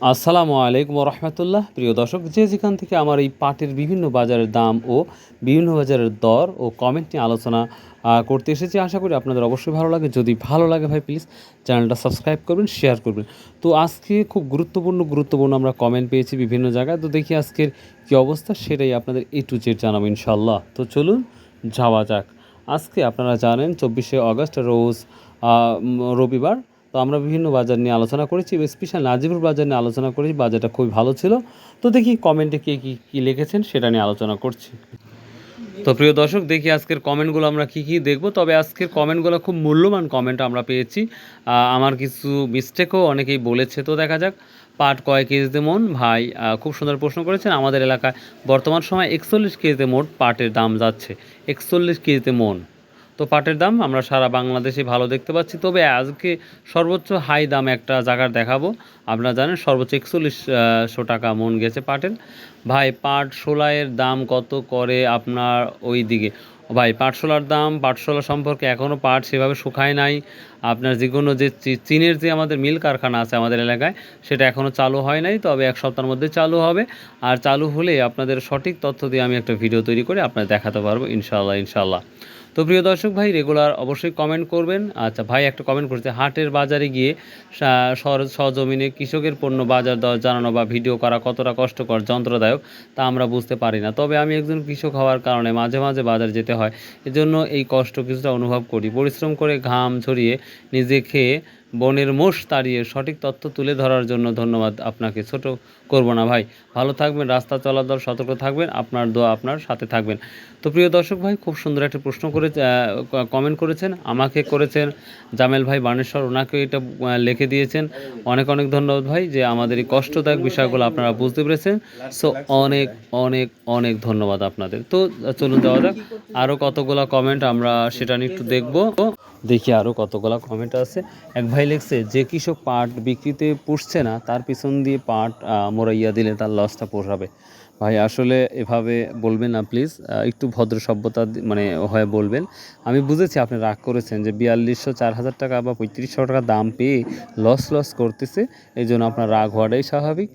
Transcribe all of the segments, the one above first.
আসসালামু আলাইকুম রহমতুল্লাহ। প্রিয় দর্শক, যে যেখান থেকে আমার এই পাটের বিভিন্ন বাজারের দাম ও বিভিন্ন বাজারের দর ও কমেন্ট নিয়ে আলোচনা করতে এসেছি, আশা করি আপনাদের অবশ্যই ভালো লাগে। যদি ভালো লাগে ভাই প্লিজ চ্যানেলটা সাবস্ক্রাইব করবেন শেয়ার করবেন। তো আজকে খুব গুরুত্বপূর্ণ গুরুত্বপূর্ণ আমরা কমেন্ট পেয়েছি বিভিন্ন জায়গায়। তো দেখি আজকের কী অবস্থা, সেটাই আপনাদের এ টু জেড জানাব ইনশাল্লাহ তো চলুন, যাওয়া যাক। আজকে আপনারা জানেন, চব্বিশে আগস্ট রোজ রবিবার তো আমরা বিভিন্ন বাজার নিয়ে আলোচনা করেছি স্পেশাল নাজিবুর বাজার নিয়ে আলোচনা করেছি। বাজারটা খুবই ভালো ছিল। তো দেখি কমেন্টে কে কী কী লিখেছেন সেটা নিয়ে আলোচনা করছি। তো প্রিয় দর্শক, দেখি আজকের কমেন্টগুলো আমরা কী কী দেখব। তবে আজকের কমেন্টগুলো খুব মূল্যবান কমেন্ট আমরা পেয়েছি। আমার কিছু মিস্টেকও অনেকেই বলেছে। তো দেখা যাক, পাট কয় কেজিতে মন ভাই খুব সুন্দর প্রশ্ন করেছেন। আমাদের এলাকায় বর্তমান সময় একচল্লিশ কেজিতে মোট পাটের দাম যাচ্ছে। একচল্লিশ কেজিতে মন তো পাটের দাম আমরা সারা বাংলাদেশে ভালো দেখতে পাচ্ছি। তবে আজকে সর্বোচ্চ হাই দাম একটা জায়গার দেখাবো। আপনারা জানেন সর্বোচ্চ একচল্লিশশো টাকা মন গেছে পাটের। ভাই, পাট শোলাইয়ের দাম কত করে আপনার ওই দিকে? ভাই পাটশোলার দাম পাটশোলা সম্পর্কে এখনও পাট সেভাবে শুকায় নাই। আপনার যে কোনো যে চীনের যে আমাদের মিল কারখানা আছে আমাদের এলাকায়, সেটা এখনও চালু হয় নাই। তবে এক সপ্তাহের মধ্যে চালু হবে। আর চালু হলে আপনাদের সঠিক তথ্য দিয়ে আমি একটা ভিডিও তৈরি করে আপনাদের দেখাতে পারব ইনশাল্লাহ ইনশাল্লাহ তো প্রিয় দর্শক ভাই, রেগুলার অবশ্যই কমেন্ট করবেন। আচ্ছা ভাই, একটা কমেন্ট করছে, হাটের বাজারে গিয়ে সজমিনে কৃষকের পণ্য বাজার দর জানানো বা ভিডিও করা কতটা কষ্টকর, যন্ত্রদায়ক, তা আমরা বুঝতে পারি না। তবে আমি একজন কৃষক হওয়ার কারণে মাঝে মাঝে বাজার যেতে হয়। এজন্য এই কষ্ট কিছুটা অনুভব করি। পরিশ্রম করে ঘাম ছড়িয়ে নিজে খেয়ে বনের মোষ তাড়িয়ে সঠিক তথ্য তুলে ধরার জন্য ধন্যবাদ আপনাকে ছোট করব না ভাই। ভালো থাকবেন, রাস্তা চলাচল সতর্ক থাকবেন, আপনার দোয়া আপনার সাথে থাকবেন। তো প্রিয় দর্শক ভাই, খুব সুন্দর একটা প্রশ্ন করে কমেন্ট করেছেন, আমাকে করেছেন জামেল ভাই বানেশ্বর, ওনাকে এটা লিখে দিয়েছেন। অনেক অনেক ধন্যবাদ ভাই যে আমাদের এই কষ্টদায়ক বিষয়গুলো আপনারা বুঝতে পেরেছেন। সো অনেক অনেক অনেক ধন্যবাদ আপনাদের। তো, চলুন যাওয়া যাক। আরও কতগুলো কমেন্ট আমরা সেটা নিয়ে একটু দেখব। দেখি আরও কতগুলো কমেন্ট আছে। এক ভাই লেখছে যে কৃষক পাট বিক্রিতে পুষছে না, তার পিছন দিয়ে পাট মোরাইয়া দিলে তার লসটা পোষাবে ভাই, আসলে এভাবে বলবেন না প্লিজ একটু ভদ্র সভ্যতা মানে হয়ে বলবেন। আমি বুঝেছি আপনি রাগ করেছেন যে বিয়াল্লিশশো চার হাজার টাকা বা পঁয়ত্রিশশো টাকা দাম পেয়ে লস লস করতেছে এই জন্য আপনার রাগ হওয়াটাই স্বাভাবিক।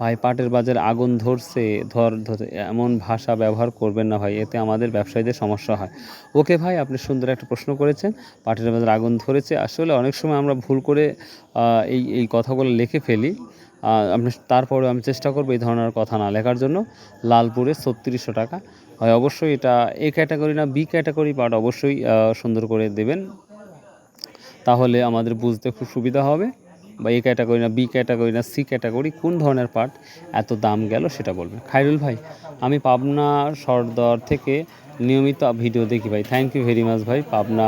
ভাই, পাটের বাজারে আগুন ধরছে, ধর ধর, এমন ভাষা ব্যবহার করবেন না ভাই, এতে আমাদের ব্যবসায়ীদের সমস্যা হয়। ওকে ভাই, আপনি সুন্দর একটা প্রশ্ন করেছেন, পাটের বাজারে আগুন ধরেছে, আসলে অনেক সময় আমরা ভুল করে এই এই কথাগুলো লিখে ফেলি আপনি তারপরে আমি চেষ্টা করব এই ধরনের কথা না লেখার জন্য। লালপুরে ছত্রিশশো টাকা। হয় অবশ্যই এটা এ ক্যাটাগরি না, বি ক্যাটাগরি পাট অবশ্যই সুন্দর করে দেবেন। তাহলে আমাদের বুঝতে খুব সুবিধা হবে। বা এ ক্যাটাগরি না বি ক্যাটাগরি না সি ক্যাটাগরি কোন ধরনের পার্ট এত দাম গেল সেটা বলবেন। খাইরুল ভাই, আমি পাবনা সরদর থেকে নিয়মিত ভিডিও দেখি ভাই। থ্যাংক ইউ ভেরি মাচ ভাই। পাবনা,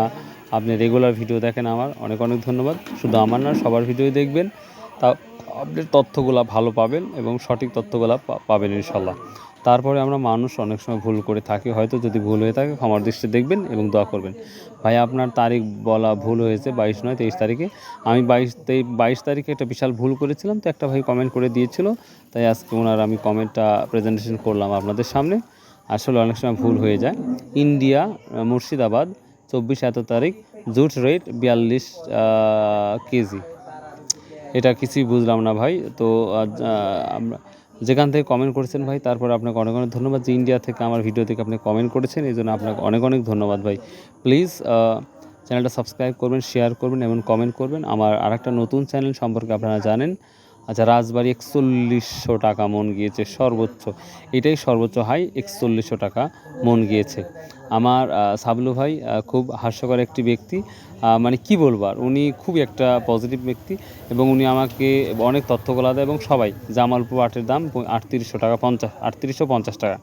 আপনি রেগুলার ভিডিও দেখেন আমার। অনেক অনেক ধন্যবাদ। শুধু আমার না, সবার ভিডিও দেখবেন। তা আপনি তথ্যগুলো ভালো পাবেন এবং সঠিক তথ্যগুলো পাবেন ইনশাল্লাহ। তারপরে আমরা মানুষ অনেক সময় ভুল করে থাকি। হয়তো যদি ভুল হয়ে থাকে, ক্ষমার দৃষ্টি দেখবেন এবং দোয়া করবেন। ভাই, আপনার তারিখ বলা ভুল হয়েছে বাইশ নয়, তেইশ তারিখে। আমি বাইশ, তেই, বাইশ তারিখে একটা বিশাল ভুল করেছিলাম, তো একটা ভাই কমেন্ট করে দিয়েছিল। তাই আজকে ওনার আমি কমেন্টটা প্রেজেন্টেশন করলাম আপনাদের সামনে। আসলে অনেক সময় ভুল হয়ে যায়। ইন্ডিয়া, মুর্শিদাবাদ, চব্বিশ এত তারিখ, জুট রেট বিয়াল্লিশ কেজি। এটা কিছুই বুঝলাম না ভাই। তো আমরা যেখান থেকে কমেন্ট করেছেন ভাই, তারপর আপনাকে অনেক অনেক ধন্যবাদ যে ইন্ডিয়া থেকে আমার ভিডিও থেকে আপনি কমেন্ট করেছেন। এই জন্য আপনাকে অনেক অনেক ধন্যবাদ ভাই। প্লিজ চ্যানেলটা সাবস্ক্রাইব করবেন শেয়ার করবেন এবং কমেন্ট করবেন। আমার আরেকটা নতুন চ্যানেল সম্পর্কে আপনারা জানেন। আচ্ছা রাজবাড়ি একচল্লিশশো টাকা মন গিয়েছে, সর্বোচ্চ। এটাই সর্বোচ্চ হাই, একচল্লিশশো টাকা মন গিয়েছে। আমার সাবলু ভাই খুব হাস্যকর একটি ব্যক্তি। মানে কি বলব আর, উনি খুব একটা পজিটিভ ব্যক্তি এবং উনি আমাকে অনেক তথ্যগুলো দেয় এবং সবাই, জামালপুর আটের দাম আটত্রিশশো টাকা পঞ্চাশ, আটত্রিশশো পঞ্চাশ টাকা।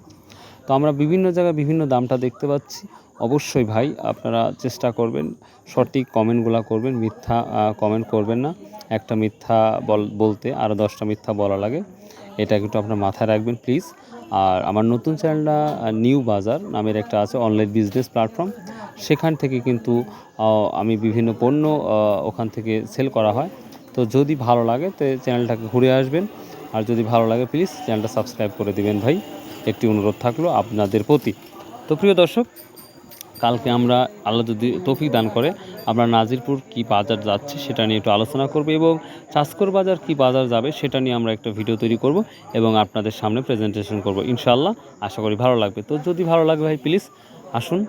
তো আমরা বিভিন্ন জায়গায় বিভিন্ন দামটা দেখতে পাচ্ছি। অবশ্যই ভাই, আপনারা চেষ্টা করবেন, সঠিক কমেন্টগুলো করবেন, মিথ্যা কমেন্ট করবেন না। একটা মিথ্যা বল, বলতে আরও দশটা মিথ্যা বলা লাগে। এটা একটু আপনার মাথায় রাখবেন প্লিজ আর আমার নতুন চ্যানেলটা নিউ বাজার নামের একটা আছে অনলাইন বিজনেস প্ল্যাটফর্ম সেখান থেকে কিন্তু আমি বিভিন্ন পণ্য ওখান থেকে সেল করা হয়। তো যদি ভালো লাগে, তো চ্যানেলটাকে ঘুরে আসবেন। আর যদি ভালো লাগে প্লিজ চ্যানেলটা সাবস্ক্রাইব করে দিবেন ভাই। একটি অনুরোধ থাকল আপনাদের প্রতি। তো প্রিয় দর্শক, কালকে আমরা আল্লাহ যদি তৌফিক দান করে, আমরা নাজিরপুর কি বাজার যাচ্ছে সেটা নিয়ে একটু আলোচনা করব এবং চাষকর বাজার কি বাজার যাবে সেটা নিয়ে আমরা একটা ভিডিও তৈরি করব এবং আপনাদের সামনে প্রেজেন্টেশন করব। ইনশাল্লাহ আশা করি ভালো লাগবে। তো যদি ভালো লাগে ভাই প্লিজ আসুন,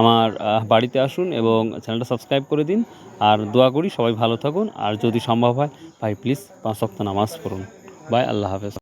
আমার বাড়িতে আসুন এবং চ্যানেলটা সাবস্ক্রাইব করে দিন। আর দোয়া করি সবাই ভালো থাকুন। আর যদি সম্ভব হয়, ভাই প্লিজ পাঁচ সপ্তাহ নামাজ পড়ুন। বাই আল্লাহ হাফেজ।